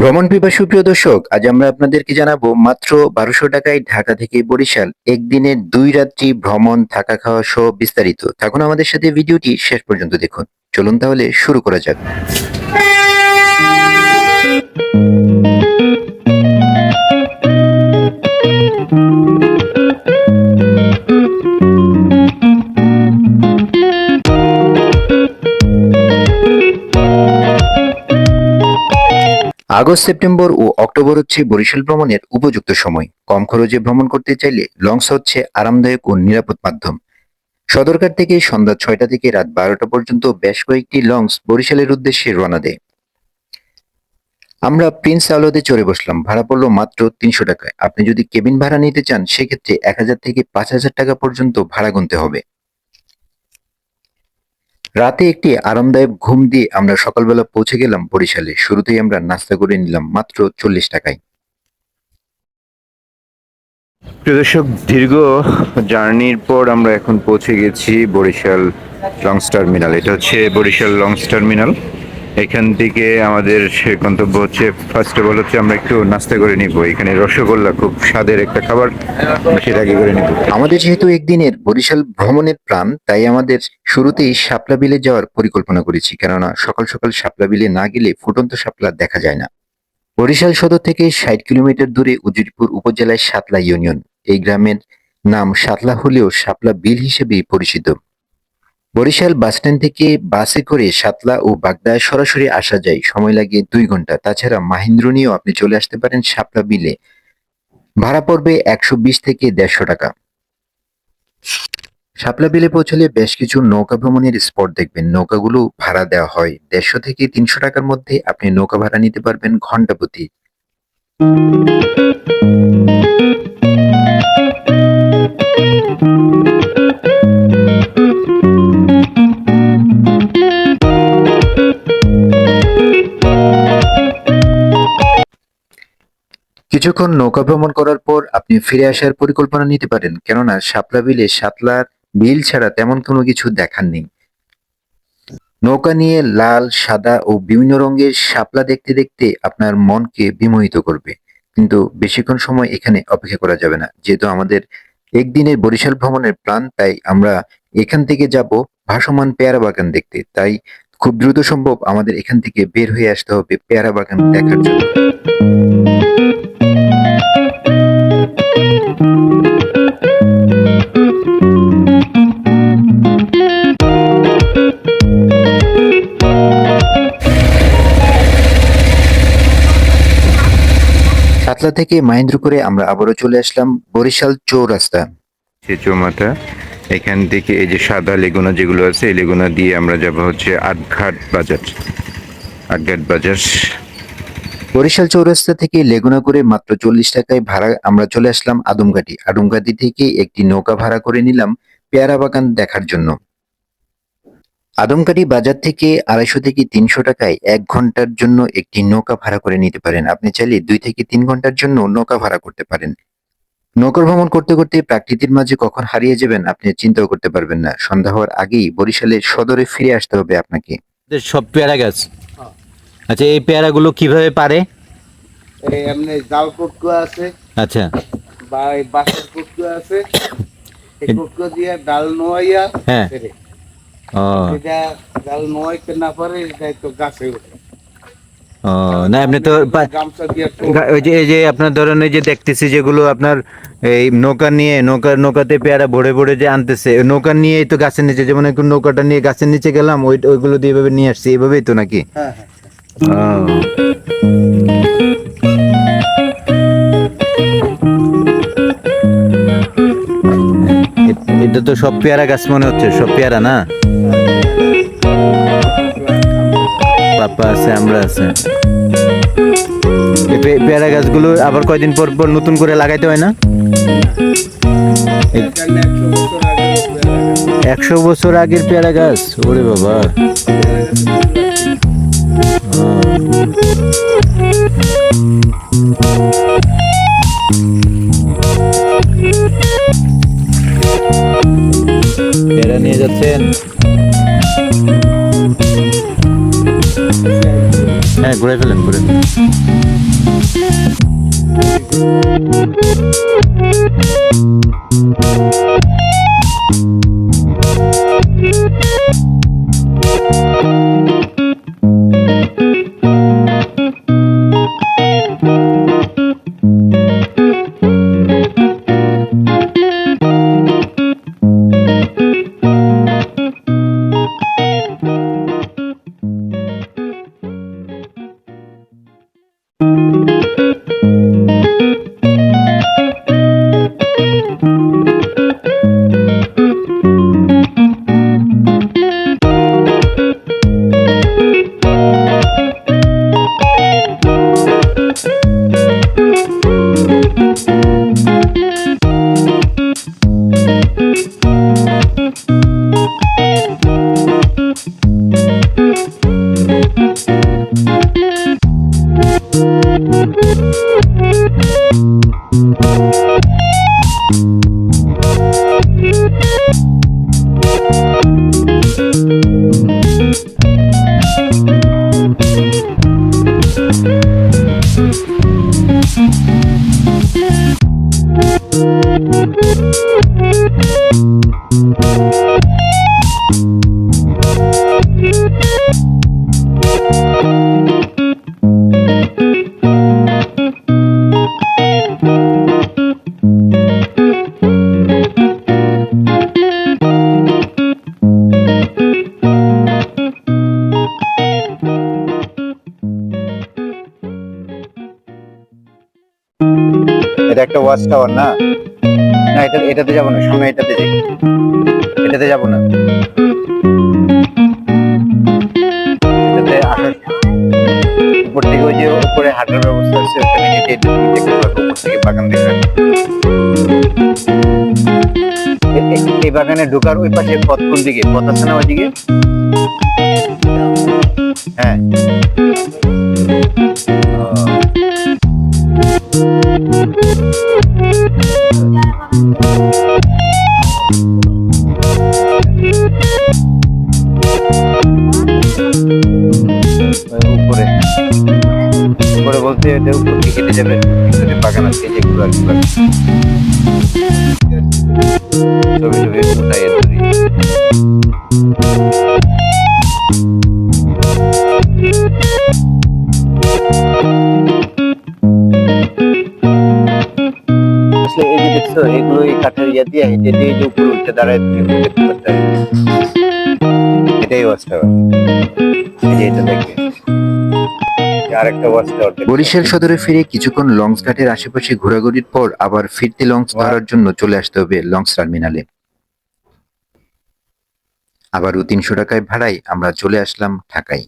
ভ্রমণ পিপাসু প্রিয় দর্শক, আজ আমরা আপনাদেরকে জানাব মাত্র বারোশো টাকায় ঢাকা থেকে বরিশাল একদিনে দুই রাত্রি ভ্রমণ, থাকা খাওয়া সহ বিস্তারিত। থাকুন আমাদের সাথে ভিডিওটি শেষ পর্যন্ত দেখুন। চলুন তাহলে শুরু করা যাক। আগস্ট, সেপ্টেম্বর ও অক্টোবর হচ্ছে বরিশাল ভ্রমণের উপযুক্ত সময়। কম খরচে ভ্রমণ করতে চাইলে লঞ্চ হচ্ছে আরামদায়ক ও নিরাপদ মাধ্যম। সদরঘাট থেকে সন্ধ্যা ছয়টা থেকে রাত বারোটা পর্যন্ত বেশ কয়েকটি লঞ্চ বরিশালের উদ্দেশ্যে রওনা দেয়। আমরা প্রিন্স আলোতে চড়ে বসলাম। ভাড়া পড়ল মাত্র তিনশো টাকায়। আপনি যদি কেবিন ভাড়া নিতে চান, সেক্ষেত্রে এক হাজার থেকে পাঁচ হাজার টাকা পর্যন্ত ভাড়া গুনতে হবে। রাতে একটি আরামদায়ক ঘুম দিয়ে আমরা সকালবেলা পৌঁছে গেলাম বরিশালে। শুরুতেই আমরা নাস্তা করে নিলাম মাত্র চল্লিশ টাকায়। প্রিয় দর্শক, দীর্ঘ জার্নির পর আমরা এখন পৌঁছে গেছি বরিশাল লংস টার্মিনাল। এটা হচ্ছে বরিশাল লংস টার্মিনাল। এখান থেকে আমাদের সে গন্তব্য হচ্ছে ফার্স্ট অফ অল হচ্ছে আমরা একটু নাস্তা করে নিব। এখানে রসগোল্লা খুব স্বাদের একটা খাবার সেটা আগে করে নিব। আমাদের যেহেতু একদিনের বরিশাল ভ্রমণের প্ল্যান তাই আমাদের শুরুতেই শাপলা বিলে যাওয়ার পরিকল্পনা করেছি। কেননা সকাল সকাল শাপলা বিলে না গেলে ফুটন্ত শাপলা দেখা যায় না। বরিশাল সদর থেকে ষাট কিলোমিটার দূরে উজিরপুর উপজেলায় সাতলা ইউনিয়ন। এই গ্রামের নাম সাতলা হলেও শাপলা বিল হিসেবেই পরিচিত। বরিশাল বাসস্ট্যান্ড থেকে বাসে করে সাতলা ও বাগদায় সরাসরি আসা যায়। সময় লাগে দুই ঘণ্টা। তাছাড়া মাহিন্দ্র নিয়েও আপনি চলে আসতে পারেন শাপলা বিলে। ভাড়া পড়বে একশো বিশ থেকে দেড়শো টাকা। শাপলা বিলে পৌঁছলে বেশ কিছু নৌকা ভ্রমণের স্পট দেখবেন। নৌকাগুলো ভাড়া দেওয়া হয়। দেড়শো থেকে তিনশো টাকার মধ্যে আপনি নৌকা ভাড়া নিতে পারবেন ঘণ্টা প্রতি কিছুক্ষণ নৌকা ভ্রমণ করার পর আপনি ফিরে আসার পরিকল্পনা নিতে পারেন, কেননা শাপলা বিলে সাতলার বিল ছাড়া তেমন কোনো কিছু দেখার নেই। নৌকা নিয়ে লাল, সাদা ও বিভিন্ন রঙের শাপলা দেখতে দেখতে আপনার মনকে বিমোহিত করবে। কিন্তু বেশিক্ষণ সময় এখানে অপেক্ষা করা যাবে না। যেহেতু আমাদের একদিনের বরিশাল ভ্রমণের প্ল্যান, তাই আমরা এখান থেকে যাব ভাসমান পেয়ারা বাগান দেখতে। তাই খুব দ্রুত সম্ভব আমাদের এখান থেকে বের হয়ে আসতে হবে পেয়ারা বাগান দেখার জন্য। সাতলা থেকে মাহেন্দ্র করে আমরা আবারও চলে আসলাম বরিশাল চৌরাস্তা। সে চৌমাথা এখান থেকে এই যে সাদা লেগুনা যেগুলো আছে এই লেগুনা দিয়ে আমরা যাব হচ্ছে আটঘাট বাজার আটঘাট বাজার। বরিশাল চৌরাস্তা থেকে লেগুনা করে মাত্র চল্লিশ টাকায় ভাড়া আমরা চলে আসলাম আদমঘাটি। আদমঘাটি থেকে একটি নৌকা ভাড়া করে নিলাম পেয়ারা বাগান দেখার জন্য। আদমকাটি বাজার থেকে আড়াইশো থেকে তিনশো টাকায় এক ঘণ্টার জন্য একটি নৌকা ভাড়া করে নিতে পারেন। আপনি চাইলে দুই থেকে তিন ঘণ্টার জন্য নৌকা ভাড়া করতে পারেন। নৌকা ভ্রমণ করতে করতে প্রাকৃতির মাঝে কখন হারিয়ে যাবেন আপনি চিন্তাও করতে পারবেন না। সন্ধ্যা হওয়ার আগেই বরিশালের সদরে ফিরে আসতে হবে আপনাকে। সব পেয়ারা গাছ। আচ্ছা এই পেয়ারাগুলো কীভাবে পারে? এই এমনি জাল কুটকু আছে আচ্ছা। বা বাঁশের কুটকু আছে এই কুটকু দিয়ে ডাল নোয়াইয়া হ্যাঁ। না পারে এটা তো গাছে ওঠে ও না আপনি তো ওই যে এই যে আপনার ধরেন এই যে দেখতেছি যেগুলো আপনার এই নৌকা নিয়ে নৌকা নৌকাতে পেয়ারা ভরে ভরে যে আনতেছে নৌকা নিয়েই তো গাছের নিচে যেমন একটু নৌকাটা নিয়ে গাছের নিচে গেলাম ওই ওইগুলো দিয়ে এভাবে নিয়ে আসছি এভাবেই তো নাকি? হ্যাঁ হ্যাঁ। এ- এটা তো সব পেয়ারা গাছ মনে হচ্ছে সব পেয়ারা না? পেয়ারা গাছগুলো আবার কয়দিন পর পর নতুন করে লাগাইতে হয় না? একশো বছর আগের পেয়ারা গাছ। ওরে বাবা। পেয়ারা নিয়ে যাচ্ছেন? হ্যাঁ ঘুরে ফেলেন ঘুরে ফেলেন। এটা একটা ওয়াচ টাওয়ার না? না, এটা এটাতে যাব না, সামনে এটাতে যাই। এটাতে যাব না। উপর থেকে ওই যে উপরে হাঁটার ব্যবস্থা আছে, ওখানে হেঁটে দেখতে উপর থেকে বাগান এ- এই বাগানে ঢোকার ওই পাশে পথ কোন দিকে? পথ আছে না ওইদিকে? হ্যাঁ। উপরে উপরে বলতে এটা উপর যাবে ভিতরে বাগান আছে এগুলো এই কাঠের ইয়া দিয়ে হেঁটে দিয়ে যে উপরে দাঁড়ায় দেখতে এটাই টাওয়ার এই এটা বরিশাল সদরে ফিরে কিছুক্ষণ লঞ্চ ঘাটের আশেপাশে ঘোরাঘুরির পর আবার ফিরতি লঞ্চ ধরার জন্য চলে আসতে হবে লঞ্চ টার্মিনালে। আবারও তিনশো টাকায় ভাড়ায় আমরা চলে আসলাম ঢাকায়।